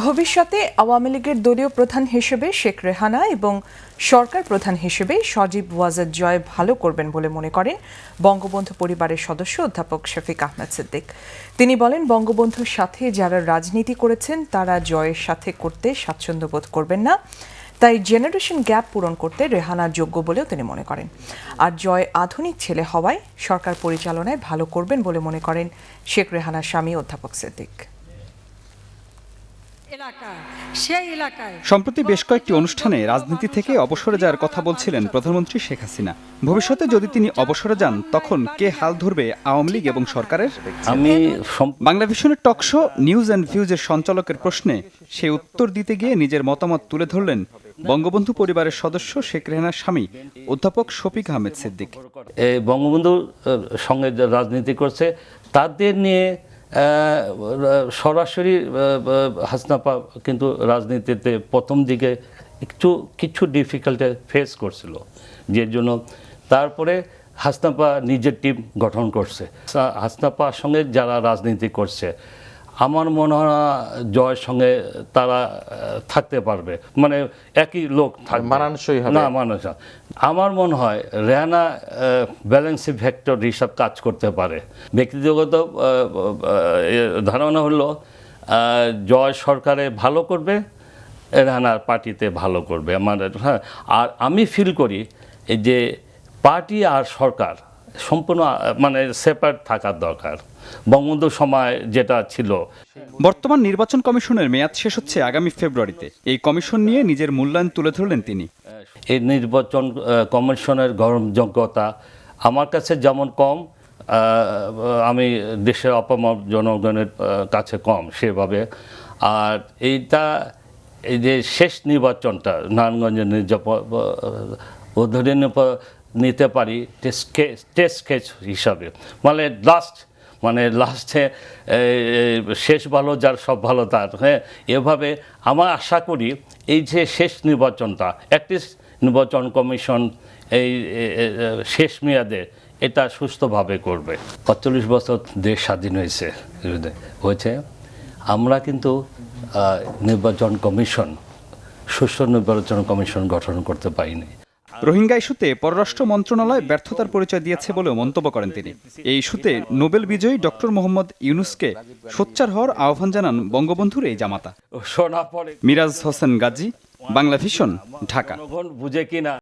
ভবিষ্যতে আওয়ামী লীগের দলীয় প্রধান হিসেবে শেখ রেহানা এবং সরকার প্রধান হিসেবে সজীব ওয়াজেদ জয় ভালো করবেন বলে মনে করেন বঙ্গবন্ধু পরিবারের সদস্য অধ্যাপক শফিক আহমেদ সিদ্দিক। তিনি বলেন, বঙ্গবন্ধুর সাথে যারা রাজনীতি করেছেন, তারা জয়ের সাথে করতে স্বাচ্ছন্দ্য বোধ করবেন না। তাই জেনারেশন গ্যাপ পূরণ করতে রেহানা যোগ্য বলেও তিনি মনে করেন। আর জয় আধুনিক ছেলে হওয়ায় সরকার পরিচালনায় ভালো করবেন বলে মনে করেন শেখ রেহানার স্বামী অধ্যাপক সিদ্দিক। সম্প্রতি বেশ কয়েকটি অনুষ্ঠানে রাজনীতি থেকে অবসরে যাওয়ার কথা বলছিলেন প্রধানমন্ত্রী শেখ হাসিনা। ভবিষ্যতে যদি তিনি অবসরে যান তখন কে হাল ধরবে আওয়ামী লীগ এবং সরকারের? আমি বাংলা ভিশনের টকশো নিউজ অ্যান্ড ভিউজের সঞ্চালকের প্রশ্নে সে উত্তর দিতে গিয়ে নিজের মতামত তুলে ধরলেন বঙ্গবন্ধু পরিবারের সদস্য শেখ রেহানার স্বামী অধ্যাপক শফিক আহমেদ সিদ্দিক। বঙ্গবন্ধুর সঙ্গে রাজনীতি করছে তাদের নিয়ে সরাসরি হাসনাপা কিন্তু রাজনীতিতে প্রথম দিকে একটু, কিছু ডিফিকাল্টে ফেস করছিল। যে জন্য তারপরে হাসনাপা নিজের টিম গঠন করছে। হাসনাপার সঙ্গে যারা রাজনীতি করছে আমার মনে হয় না জয়ের সঙ্গে তারা থাকতে পারবে। মানে একই লোক থাকবে। মানানসই হবে। না মানুষ আমার মনে হয় রেহানা ব্যালেন্সি ভেক্টর হিসাব কাজ করতে পারে। ব্যক্তিগত ধারণা হলো জয় সরকারে ভালো করবে রেহানার পার্টিতে ভালো করবে। আমার হ্যাঁ আর আমি ফিল করি যে পার্টি আর সরকার সম্পূর্ণ মানে সেপারেট থাকার দরকার। বঙ্গবন্ধু সময় যেটা ছিল। বর্তমান নির্বাচন কমিশনের মেয়াদ শেষ হচ্ছে আগামী ফেব্রুয়ারিতে। এই কমিশন নিয়ে নিজের মূল্যায়ন তুলে ধরলেন তিনি। এই নির্বাচন কমিশনের গ্রহণযোগ্যতা আমার কাছে যেমন কম আমি দেশের অপমর জনগণের কাছে কম সেভাবে। আর এইটা এই যে শেষ নির্বাচনটা নারায়ণগঞ্জের নির্যাপন উদ্ধরণ নিতে পারি টেস্ট কেস টেস্ট হিসাবে। মানে লাস্ট মানে লাস্টে শেষ ভালো যার সব ভালো তার হ্যাঁ? এভাবে আমার আশা করি এই যে শেষ নির্বাচনটা অ্যাটলিস্ট নির্বাচন কমিশন এই শেষ মেয়াদে এটা সুস্থভাবে করবে। পঁয়তাল্লিশ বছর দেশ স্বাধীন হয়েছে হয়েছে। আমরা কিন্তু নির্বাচন কমিশন, সুষ্ঠু নির্বাচন কমিশন গঠন করতে পারিনি। রোহিঙ্গা ইস্যুতে পররাষ্ট্র মন্ত্রণালয় ব্যর্থতার পরিচয় দিয়েছে বলেও মন্তব্য করেন তিনি। এই ইস্যুতে নোবেল বিজয়ী ডক্টর মোহাম্মদ ইউনুসকে সোচ্চার হওয়ার আহ্বান জানান বঙ্গবন্ধুর এই জামাতা। মিরাজ হোসেন গাজী বাংলা ভিশন ঢাকা। বুঝে কিনা?